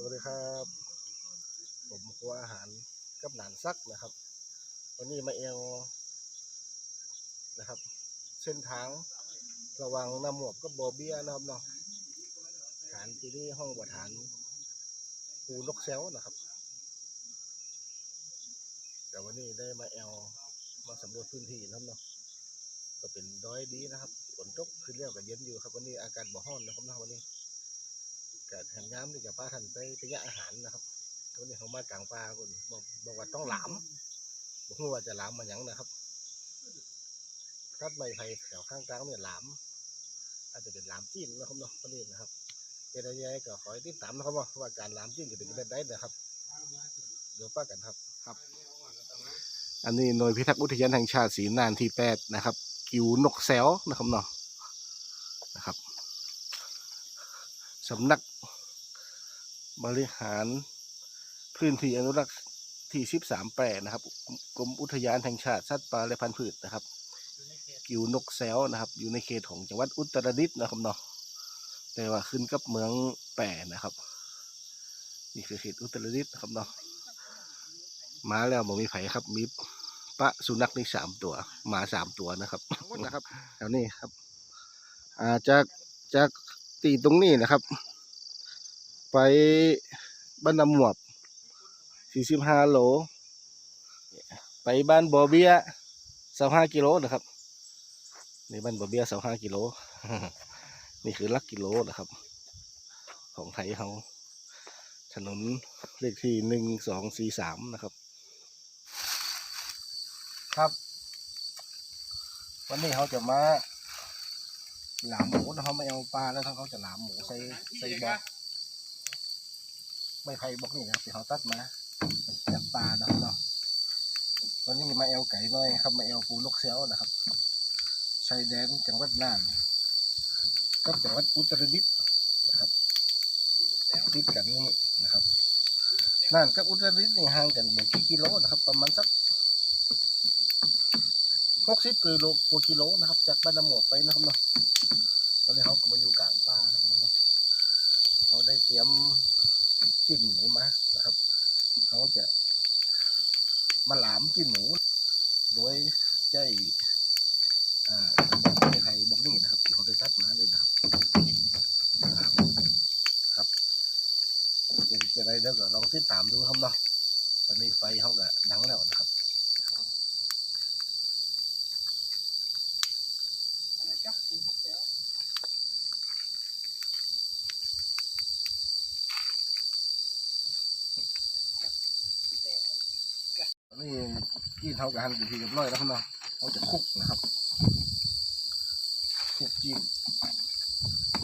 สวัสดีครับ ผมครัวอาหารกับหนานซักนะครับ วันนี้มาเอวนะครับ เส้นทางระหวังน้ำหมวกกับบอเบียนะครับเนาะฐานที่นี่ห้องบัฐานปูนกแซวนะครับ แต่วันนี้ได้มาแอลมาสำรวจพื้นที่นะครับเนาะก็เป็นดอยดีนะครับฝนตกขึ้นแล้วก็เย็นอยู่ครับ วันนี้อากาศบ่ร้อนนะครับเนาะวันนี้ ก็แถมย้ำที่กับป้าท่านไปไปยะอาหารนะครับตัวนี้เขามากลางป่าคนบอกบอกว่าต้องหลามบอกว่าจะหลามมาหยังนะครับรัดไม้ไผ่แถวข้างกลางเนี่ยหลามอาจจะเป็นหลามจีนนะครับเนาะตัวนี้นะครับเป็นอะไรยังไงก็ขอให้ติดตามนะครับว่าว่าการหลามจีนจะเป็นแบบไหนนะครับเดี๋ยวป้ากันครับครับ อันนี้หน่วยพิทักษ์อุทยานแห่งชาติศรีนานที่แปดนะครับ กิวนกแซวนะครับเนาะนะครับสำนัก บริหารพื้นที่อนุรักษ์ที่13แปลงนะครับกรมอุทยานแห่งชาติสัตว์ป่าและพันธุ์พืชนะครับกิวนกแซวนะครับ อยู่ในเขตของจังหวัดอุตรดิตถ์นะครับเนาะแต่ว่าขึ้นกับเมืองแปรนะครับ นี่คือเขตอุตรดิตถ์นะครับเนาะมาแล้วบ่มีไผครับมีปะสุนัขนี่สามตัวหมาสามตัวนะครับนะครับแถวนี้ครับ อ่าจากจากตีตรงนี้นะครับ ไปบ้านนำหมวบ45โล ไปบ้านบ่อเบี้ย25กิโลนะครับนี่บ้านบ่อเบี้ย25กิโล นี่คือลักกิโลนะครับ ของไทยเขาถนนเลขที่หนึ่งสองสี่สามนะครับ ครับ วันนี้เขาจะมาหลามหมูนะครับไม่เอาปลาแล้วเขาจะหลามหมูใส่ใส่บอ ไม่ไผ่บอกนี่นะครับที่เขาตัดมาจากปลานะครับเนาะวันนี้มาเอลไก่น้อยครับมาเอลปูลูกเสียวนะครับชายแดนจังหวัดน่านกับจังหวัดอุตรดิตถ์นะครับติดกันนี่นะครับน่านกับอุตรดิตถ์นี่ห่างกันไม่กี่กิโลนะครับ ประมาณสักหกสิบกิโลกว่ากิโลนะครับ จากบ้านน้ำหมวกไปนะครับเนาะตอนนี้เขาก็มาอยู่กลางป่านะครับเขาได้เตรียม จิ้นหมูมานะครับ เขาจะมาหลามจิ้นหมู โดยใจอ่าไทยบอกนี่นะครับที่เขาได้ตัดมาเลยนะครับครับจะจะได้เดี๋ยวก็ลองติดตามดูครับเนาะตอนนี้ไฟเขาก็ดังแล้วนะครับนี่ จีนเขากับหันเป็นทีเรียบร้อยแล้วครับเนาะเขาจะคุกนะครับคุกจีน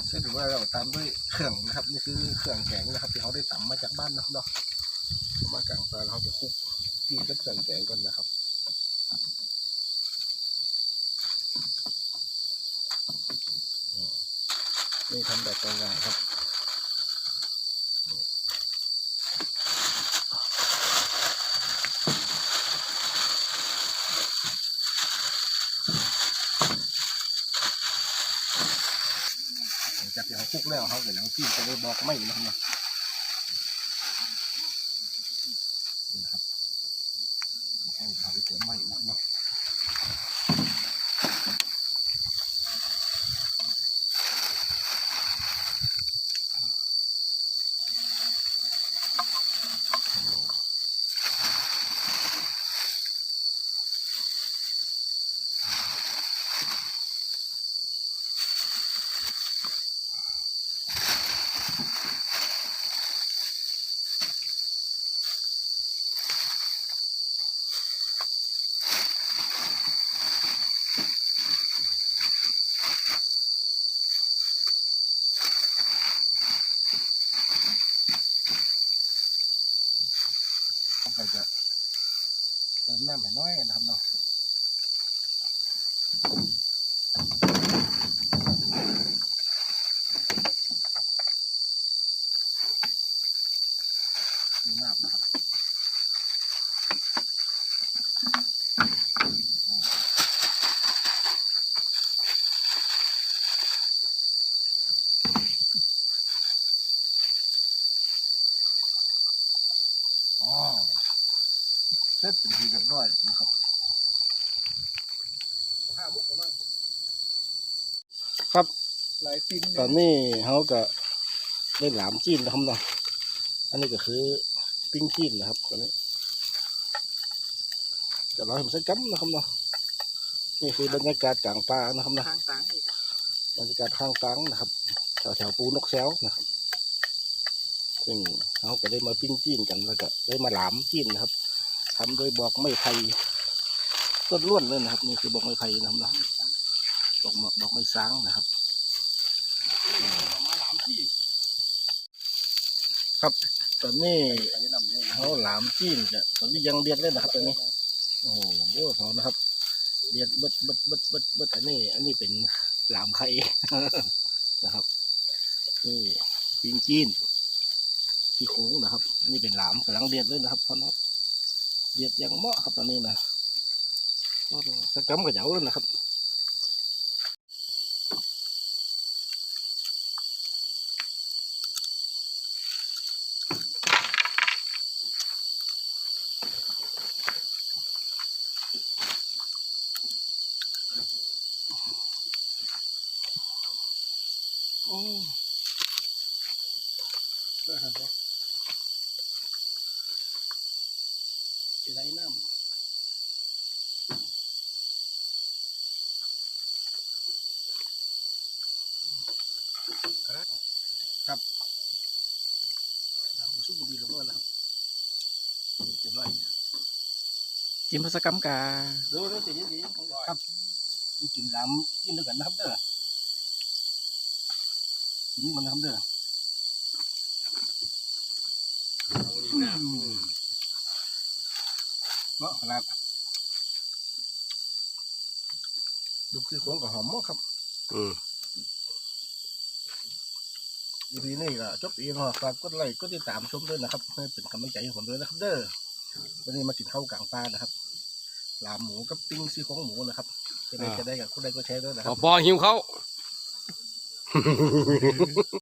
เสร็จแล้วเราตามด้วยเครื่องนะครับ นี่คือเครื่องแกงนะครับ ที่เขาได้ตำมาจากบ้านนะครับเนาะมากลางปลาแล้วเขาจะคุกจีนกับเครื่องแกงก่อนนะครับนี่ทำแบบง่ายๆครับ หลังจากที่เขา คุกแล้วเขาเดี๋ยวเราที่จะได้บอกไม่นะครับเนาะนี่นะครับบอกไม่เขาไปเจอไม่นะครับเนาะเขาก็จะเติม น้ำให้น้อยนะครับเนาะมีน้ำนะครับ อ๋อ เสร็จเป็นที่เรียบร้อยนะครับครับหลายปีนตอนนี้เขาก็ได้หลามจีนนะครับเนาะอันนี้ก็คือปิ้งจีนนะครับตอนนี้จะรอให้มันสักกัมนะครับเนาะนี่คือบรรยากาศกลางป่านะครับนะทางต่างอีกบรรยากาศข้างตังนะครับแถวแถวๆปูนกแซวนะครับ ซึ่งเขาก็ได้มาปิ้งจีนกันแล้วก็ได้มาหลามจีนนะครับ ทำโดยบอกไม้ไผ่ต้นล้วนเลยนะครับ นี่คือบอกไม้ไผ่นะครับเนาะบอกบอกไม้สางนะครับมาหลามที่ตอนนี้ไปลำเนี่ยเขาหลามจีนจะตอนนี้ยังเรียนเลยนะครับตอนนี้โอ้โหพอนะครับเรียนเบิดเบิดเบิดเบิดเบิดอันนี้ อันนี้เป็นหลามไข่นะครับนี่ปิ้งจีนที่โค้งนะครับ อันนี้เป็นหลามกำลังเรียนเลยนะครับพ่อเนาะ เรียนยังเหมาะครับตอนนี้นะสักกำกับเหยาเลยนะครับโอ้ได้ครับ จะได้น้ำครับน้ำซุปมันดีแล้วก็แล้วเรียบร้อยกิ นพสกรรมกาดูดูสิยินดีครับนี่กินล้ำกินด้วยกันนะครับเด้อกินมันนะครับเด้อเนาะขนาดลูกคือของกับหอมมากครับอืมอีพีนี้ก็จบอีกเนาะฝากกดไลค์กดติดตามชมด้วยนะครับให้เป็นกำลังใจให้ผมด้วยนะครับ เด้อวันนี้มากินข้าวกลางป่านะครับลาบหมูกับปิ้งซี่โครงหมูนะครับจะได้จะได้กับคนใดก็แชร์ด้วยนะคพรัอบพอหิวเขา